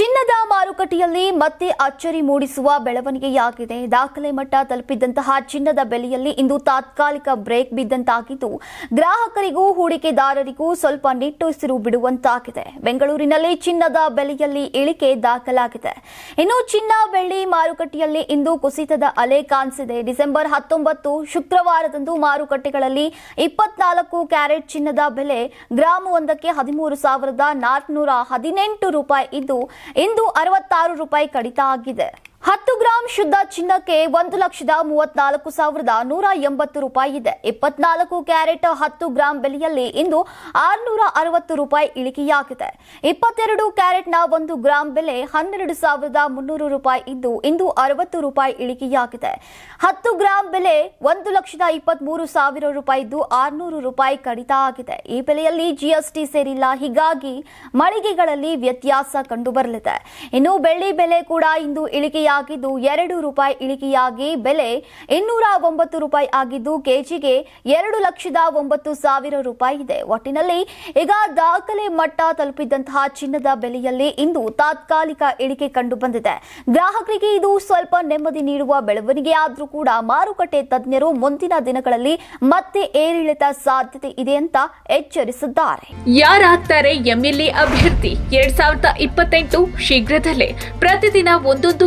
ಚಿನ್ನದ ಮಾರುಕಟ್ಟೆಯಲ್ಲಿ ಮತ್ತೆ ಅಚ್ಚರಿ ಮೂಡಿಸುವ ಬೆಳವಣಿಗೆಯಾಗಿದೆ. ದಾಖಲೆ ಮಟ್ಟ ತಲುಪಿದಂತಹ ಚಿನ್ನದ ಬೆಲೆಯಲ್ಲಿ ಇಂದು ತಾತ್ಕಾಲಿಕ ಬ್ರೇಕ್ ಬಿದ್ದಂತಾಗಿದ್ದು, ಗ್ರಾಹಕರಿಗೂ, ಹೂಡಿಕೆದಾರರಿಗೂ ಸ್ವಲ್ಪ ನಿಟ್ಟುಸಿರು ಬಿಡುವಂತಾಗಿದೆ. ಬೆಂಗಳೂರಿನಲ್ಲಿ ಚಿನ್ನದ ಬೆಲೆಯಲ್ಲಿ ಇಳಿಕೆ ದಾಖಲಾಗಿದೆ. ಇನ್ನು ಚಿನ್ನ ಬೆಳ್ಳಿ ಮಾರುಕಟ್ಟೆಯಲ್ಲಿ ಇಂದು ಕುಸಿತದ ಅಲೆ ಕಾಣಿಸಿದೆ. ಡಿಸೆಂಬರ್ ಹತ್ತೊಂಬತ್ತು, ಶುಕ್ರವಾರದಂದು ಮಾರುಕಟ್ಟೆಗಳಲ್ಲಿ ಇಪ್ಪತ್ನಾಲ್ಕು ಕ್ಯಾರೆಟ್ ಚಿನ್ನದ ಬೆಲೆ ಗ್ರಾಮವೊಂದಕ್ಕೆ ಹದಿಮೂರು ಸಾವಿರದ ನಾಲ್ಕುನೂರ ಹದಿನೆಂಟು ರೂಪಾಯಿ ಇದ್ದು ಇಂದು ಅರವತ್ತಾರು ರೂಪಾಯಿ ಕಡಿತ ಆಗಿದೆ. ಹತ್ತು ಗ್ರಾಂ ಶುದ್ಧ ಚಿನ್ನಕ್ಕೆ ಒಂದು ಲಕ್ಷದ ಮೂವತ್ನಾಲ್ಕು ಸಾವಿರದ ನೂರ ಎಂಬತ್ತು ರೂಪಾಯಿ ಇದೆ. ಇಪ್ಪತ್ನಾಲ್ಕು ಕ್ಯಾರೆಟ್ ಹತ್ತು ಗ್ರಾಂ ಬೆಲೆಯಲ್ಲಿ ಇಂದು ಆರುನೂರ ಅರವತ್ತು ರೂಪಾಯಿ ಇಳಿಕೆಯಾಗಿದೆ. ಇಪ್ಪತ್ತೆರಡು ಕ್ಯಾರೆಟ್ನ ಒಂದು ಗ್ರಾಂ ಬೆಲೆ ಹನ್ನೆರಡು ಸಾವಿರದ ಮುನ್ನೂರು ರೂಪಾಯಿ ಇದ್ದು ಇಂದು ಅರವತ್ತು ರೂಪಾಯಿ ಇಳಿಕೆಯಾಗಿದೆ. ಹತ್ತು ಗ್ರಾಂ ಬೆಲೆ ಒಂದು ಲಕ್ಷದ ಇಪ್ಪತ್ಮೂರು ಸಾವಿರ ರೂಪಾಯಿ ಇದ್ದು ಆರುನೂರು ರೂಪಾಯಿ ಕಡಿತ ಆಗಿದೆ. ಈ ಬೆಲೆಯಲ್ಲಿ ಜಿಎಸ್ಟಿ ಸೇರಿಲ್ಲ. ಹೀಗಾಗಿ ಮಳಿಗೆಗಳಲ್ಲಿ ವ್ಯತ್ಯಾಸ ಕಂಡುಬರಲಿದೆ. ಇನ್ನು ಬೆಳ್ಳಿ ಬೆಲೆ ಕೂಡ ಇಂದು ಇಳಿಕೆಯಾಗಿದ್ದು ಎರಡು ರೂಪಾಯಿ ಇಳಿಕೆಯಾಗಿ ಬೆಲೆ ಇನ್ನೂರ ಒಂಬತ್ತು ರೂಪಾಯಿ ಆಗಿದ್ದು ಕೆಜಿಗೆ ಎರಡು ಲಕ್ಷದ ಒಂಬತ್ತು ಸಾವಿರ ರೂಪಾಯಿ ಇದೆ. ಒಟ್ಟಿನಲ್ಲಿ ಈಗ ದಾಖಲೆ ಮಟ್ಟ ತಲುಪಿದಂತಹ ಚಿನ್ನದ ಬೆಲೆಯಲ್ಲಿ ಇಂದು ತಾತ್ಕಾಲಿಕ ಇಳಿಕೆ ಕಂಡು ಬಂದಿದೆ. ಗ್ರಾಹಕರಿಗೆ ಇದು ಸ್ವಲ್ಪ ನೆಮ್ಮದಿ ನೀಡುವ ಬೆಳವಣಿಗೆ ಆದರೂ ಕೂಡ ಮಾರುಕಟ್ಟೆ ತಜ್ಞರು ಮುಂದಿನ ದಿನಗಳಲ್ಲಿ ಮತ್ತೆ ಏರಿಳಿತ ಸಾಧ್ಯತೆ ಇದೆ ಅಂತ ಎಚ್ಚರಿಸಿದ್ದಾರೆ. ಯಾರಾಗ್ತಾರೆ ಎಂಎಲ್ಎ ಅಭ್ಯರ್ಥಿ? ಎರಡ್ ಸಾವಿರದ ಇಪ್ಪತ್ತೆಂಟು ಶೀಘ್ರದಲ್ಲೇ ಪ್ರತಿದಿನ ಒಂದೊಂದು